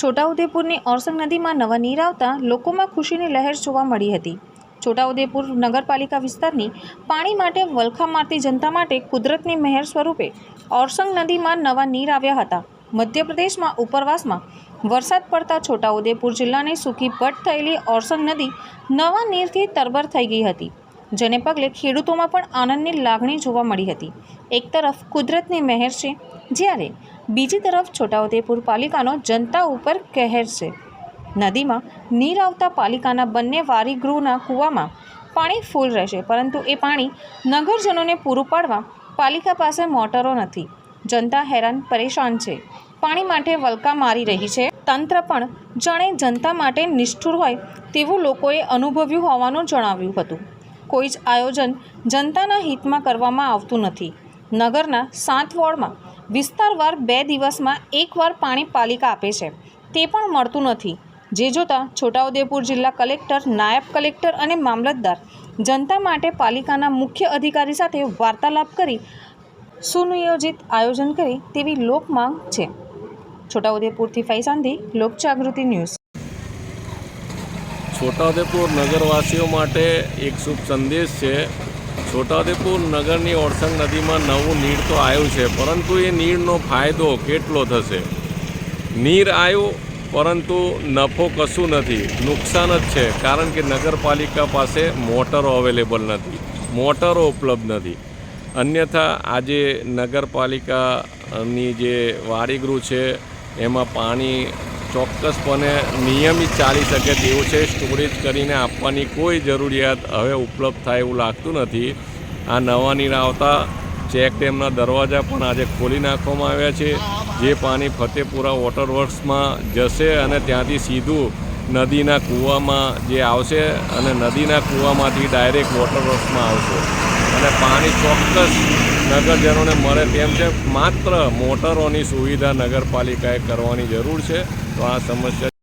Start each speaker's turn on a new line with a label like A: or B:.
A: છોટાઉદેપુરની ઓરસંગ નદીમાં નવા નીર આવતા લોકોમાં ખુશીની લહેર જોવા મળી હતી. છોટાઉદેપુર નગરપાલિકા વિસ્તારની પાણી માટે વલખા મારતી જનતા માટે કુદરતની મહેર સ્વરૂપે ઓરસંગ નદીમાં નવા નીર આવ્યા હતા. મધ્યપ્રદેશમાં ઉપરવાસમાં વરસાદ પડતા છોટાઉદેપુર જિલ્લાની સૂકી પટ થયેલી ઓરસંગ નદી નવા નીરથી તરબર થઈ ગઈ હતી. જેને પગલે ખેડૂતોમાં પણ આનંદની લાગણી જોવા મળી હતી. એક તરફ કુદરતની મહેર છે, જ્યારે બીજી તરફ છોટાઉદેપુર પાલિકાનો જનતા ઉપર કહેર છે. નદીમાં નીર આવતા પાલિકાના બંને વારીગૃહના કૂવામાં પાણી ફૂલ રહેશે, પરંતુ એ પાણી નગરજનોને પૂરું પાડવા પાલિકા પાસે મોટરો નથી. જનતા હેરાન પરેશાન છે. પાણી માટે વલકા મારી રહી છે. તંત્ર પણ જાણે જનતા માટે નિષ્ઠુર હોય તેવું લોકોએ અનુભવ્યું હોવાનું જણાવ્યું હતું. કોઈ જ આયોજન જનતાના હિતમાં કરવામાં આવતું નથી. નગરના સાત વોર્ડમાં વિસ્તારવાર બે દિવસમાં એકવાર પાણી પાલિકા આપે છે. તે પણ મળતું નથી. જે જોતાં છોટાઉદેપુર જિલ્લા કલેક્ટર, નાયબ કલેક્ટર અને મામલતદાર જનતા માટે પાલિકાના મુખ્ય અધિકારી સાથે વાર્તાલાપ કરી સુનિયોજિત આયોજન કરે તેવી લોકમાંગ છે. છોટાઉદેપુરથી ફૈસાંધી લોકજાગૃતિ ન્યૂઝ.
B: છોટાઉદેપુર નગરવાસીઓ માટે એક શુભ સંદેશ છે. છોટાઉદેપુર નગરની ઓરસંગ નદીમાં નવું નીર તો આવ્યું છે, પરંતુ એ નીરનો ફાયદો કેટલો થશે? નીર આવ્યું, પરંતુ નફો કશું નથી. નુકસાન જ છે, કારણ કે નગરપાલિકા પાસે મોટરો અવેલેબલ નથી, મોટરો ઉપલબ્ધ નથી. અન્યથા, આજે નગરપાલિકાની જે વાડીગૃહ છે, એમાં પાણી ચોક્કસપણે નિયમિત ચાલી શકે તેવું છે. સ્ટોરેજ કરીને આપવાની કોઈ જરૂરિયાત હવે ઉપલબ્ધ થાય એવું લાગતું નથી. આ નવા નીર આવતા ચેક ડેમના દરવાજા પણ આજે ખોલી નાખવામાં આવ્યા છે. જે પાણી ફતેપુરા વોટર વર્ક્સમાં જશે અને ત્યાંથી સીધું નદીના કૂવામાં જે આવશે અને નદીના કૂવામાંથી ડાયરેક્ટ વોટર વર્ક્સમાં આવશે. અને પાણી ચોક્કસ નગરજનોને મળે તેમ છે. માત્ર મોટરોની સુવિધા નગરપાલિકાએ કરવાની જરૂર છે. તો આ સમસ્યા